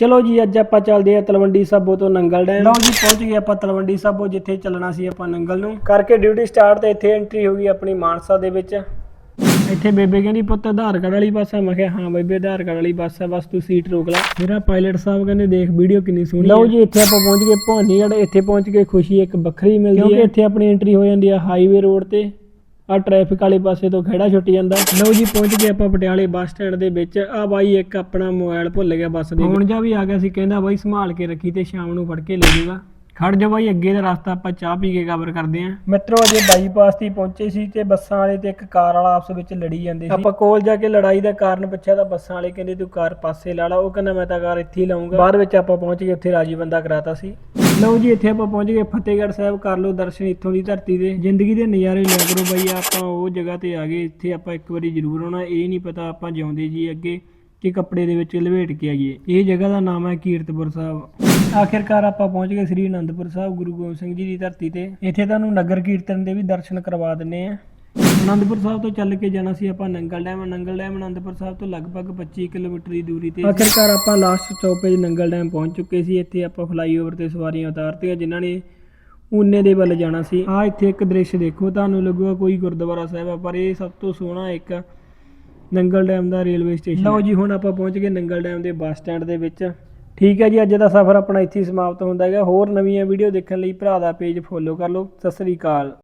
ਚਲੋ ਜੀ ਅੱਜ ਆਪਾਂ ਚੱਲਦੇ ਆ ਤਲਵੰਡੀ ਸਾਬੋ ਤੋਂ ਨੰਗਲ ਡੈਮ। ਲਓ ਜੀ ਪਹੁੰਚ ਗਏ ਆਪਾਂ ਤਲਵੰਡੀ ਸਾਬੋ ਜਿੱਥੇ ਚੱਲਣਾ ਸੀ ਆਪਾਂ ਨੰਗਲ ਨੂੰ। ਕਰਕੇ ਡਿਊਟੀ ਸਟਾਰਟ ਤੇ ਇੱਥੇ ਐਂਟਰੀ ਹੋ ਗਈ ਆਪਣੀ ਮਾਨਸਾ ਦੇ ਵਿੱਚ। ਇੱਥੇ ਬੇਬੇ ਕਹਿੰਦੀ ਪੁੱਤ ਆਧਾਰ ਕਾਰਡ ਵਾਲੀ ਬੱਸ ਆ। ਮੈਂ ਕਿਹਾ ਹਾਂ ਬੇਬੇ ਆਧਾਰ ਕਾਰਡ ਵਾਲੀ ਬੱਸ ਆ ਬਸ ਤੂੰ ਸੀਟ ਰੋਕ ਲੈ। ਮੇਰਾ ਪਾਇਲਟ ਸਾਹਿਬ ਕਹਿੰਦੇ ਦੇਖ ਵੀਡੀਓ ਕਿੰਨੀ ਸੋਹਣੀ ਲਓ ਜੀ ਇੱਥੇ ਆਪਾਂ ਪਹੁੰਚ ਗਏ ਭਵਾਨੀਗੜ੍ਹ ਇੱਥੇ ਪਹੁੰਚ ਕੇ ਖੁਸ਼ੀ ਇੱਕ ਵੱਖਰੀ ਮਿਲਦੀ ਹੈ। ਕਿਉਂਕਿ ਇੱਥੇ ਆਪਣੀ ਐਂਟਰੀ ਹੋ ਜਾਂਦੀ ਆ ਹਾਈਵੇ ਰੋਡ ਤੇ। ਆ ਟ੍ਰੈਫਿਕ ਵਾਲੇ ਪਾਸੇ ਤੋਂ ਖੜਾ ਛੁੱਟ ਜਾਂਦਾ। ਲਓ ਜੀ ਪਹੁੰਚ ਗਏ ਆਪਾਂ ਪਟਿਆਲੇ ਬੱਸ ਸਟੈਂਡ ਦੇ ਵਿੱਚ। ਆ ਬਾਈ ਇੱਕ ਆਪਣਾ ਮੋਬਾਈਲ ਭੁੱਲ ਗਿਆ ਬੱਸ ਦੇ। ਹੁਣ ਜਾ ਵੀ ਆ ਗਿਆ ਸੀ ਕਹਿੰਦਾ ਬਾਈ ਸੰਭਾਲ ਕੇ ਰੱਖੀ ਤੇ ਸ਼ਾਮ ਨੂੰ ਫੜ ਕੇ ਲੈ ਜਾਊਗਾ। ਖੜ ਜਾ ਬਾਈ ਅੱਗੇ ਦਾ ਰਸਤਾ ਆਪਾਂ ਚਾਹ ਪੀ ਕੇ ਕਵਰ ਕਰਦੇ ਆਂ। ਮਿੱਤਰੋ ਅਜੇ ਬਾਈਪਾਸ ਤੇ ਪਹੁੰਚੇ ਸੀ ਤੇ ਬੱਸਾਂ ਵਾਲੇ ਤੇ ਇੱਕ ਕਾਰ ਵਾਲਾ ਆਪਸ ਵਿੱਚ ਲੜੀ ਜਾਂਦੇ ਸੀ। ਆਪਾਂ ਕੋਲ ਜਾ ਕੇ ਲੜਾਈ ਦਾ ਕਾਰਨ ਪੁੱਛਿਆ ਤਾਂ ਬੱਸਾਂ ਵਾਲੇ ਕਹਿੰਦੇ ਤੂੰ ਕਾਰ ਪਾਸੇ ਲਾ ਲਾ ਉਹ ਕਹਿੰਦਾ ਮੈਂ ਤਾਂ ਕਾਰ ਇੱਥੇ ਹੀ ਲਾਉਂਗਾ ਬਾਅਦ ਵਿੱਚ ਆਪਾਂ ਪਹੁੰਚ ਗਏ ਉੱਥੇ ਰਾਜੀ ਬੰਦਾ ਕਰਾਤਾ ਸੀ। ਲਓ ਜੀ, ਇੱਥੇ ਆਪਾਂ ਪਹੁੰਚ ਗਏ ਫਤਿਹਗੜ੍ਹ ਸਾਹਿਬ, ਕਰ ਲਓ ਦਰਸ਼ਨ ਇੱਥੋਂ ਦੀ ਧਰਤੀ ਦੇ। ਜ਼ਿੰਦਗੀ ਦੇ ਨਜ਼ਾਰੇ ਲਿਆ ਕਰੋ ਬਈ, ਆਪਾਂ ਉਹ ਜਗ੍ਹਾ ਤੇ ਆ ਗਏ, ਇੱਥੇ ਆਪਾਂ ਇੱਕ ਵਾਰੀ ਜ਼ਰੂਰ ਆਉਣਾ। ਇਹ ਨਹੀਂ ਪਤਾ ਆਪਾਂ ਜਿਉਂਦੇ ਜੀ ਅੱਗੇ ਕਿ ਕੱਪੜੇ ਦੇ ਵਿੱਚ ਲਵੇਟ ਕੇ ਆਈਏ। ਇਹ ਜਗ੍ਹਾ ਦਾ ਨਾਮ ਹੈ ਕੀਰਤਪੁਰ ਸਾਹਿਬ। ਆਖਿਰਕਾਰ ਆਪਾਂ ਪਹੁੰਚ ਗਏ ਸ੍ਰੀ ਅਨੰਦਪੁਰ ਸਾਹਿਬ, ਗੁਰੂ ਗੋਬਿੰਦ ਸਿੰਘ ਜੀ ਦੀ ਧਰਤੀ ਤੇ। ਇੱਥੇ ਤੁਹਾਨੂੰ ਨਗਰ ਕੀਰਤਨ ਦੇ ਵੀ ਦਰਸ਼ਨ ਕਰਵਾ ਦਿੰਨੇ ਆ ਅਨੰਦਪੁਰ ਸਾਹਿਬ ਤੋਂ ਚੱਲ ਕੇ ਜਾਣਾ ਸੀ ਆਪਾਂ ਨੰਗਲ ਡੈਮ ਨੰਗਲ ਡੈਮ ਅਨੰਦਪੁਰ ਸਾਹਿਬ ਤੋਂ ਲਗਭਗ 25 ਕਿਲੋਮੀਟਰ ਦੀ ਦੂਰੀ ਤੇ ਆਖਿਰਕਾਰ ਆਪਾਂ ਲਾਸਟ ਚੌਪੇ ਨੰਗਲ ਡੈਮ ਪਹੁੰਚ ਚੁੱਕੇ ਸੀ ਇੱਥੇ ਆਪਾਂ ਫਲਾਈਓਵਰ ਤੇ ਸਵਾਰੀਆਂ ਉਤਾਰਤੀਆਂ ਜਿਨ੍ਹਾਂ ਨੇ ਊਨੇ ਦੇ ਵੱਲ ਜਾਣਾ ਸੀ। ਆ ਇੱਥੇ ਇੱਕ ਦ੍ਰਿਸ਼ ਦੇਖੋ ਤੁਹਾਨੂੰ ਲੱਗੂਗਾ ਕੋਈ ਗੁਰਦੁਆਰਾ ਸਾਹਿਬ ਆ ਪਰ ਇਹ ਸਭ ਤੋਂ ਸੋਹਣਾ ਇੱਕ ਨੰਗਲ ਡੈਮ ਦਾ ਰੇਲਵੇ ਸਟੇਸ਼ਨ ਲਓ ਜੀ ਹੁਣ ਆਪਾਂ ਪਹੁੰਚ ਗਏ ਨੰਗਲ ਡੈਮ ਦੇ ਬੱਸ ਸਟੈਂਡ ਦੇ ਵਿੱਚ। ਠੀਕ ਹੈ ਜੀ ਅੱਜ ਦਾ ਸਫ਼ਰ ਆਪਣਾ ਇੱਥੇ ਹੀ ਸਮਾਪਤ ਹੁੰਦਾ ਹੈਗਾ। ਹੋਰ ਨਵੀਆਂ ਵੀਡੀਓ ਦੇਖਣ ਲਈ ਭਰਾ ਦਾ ਪੇਜ ਫੋਲੋ ਕਰ ਲਓ। ਸਤਿ ਸ੍ਰੀ ਅਕਾਲ।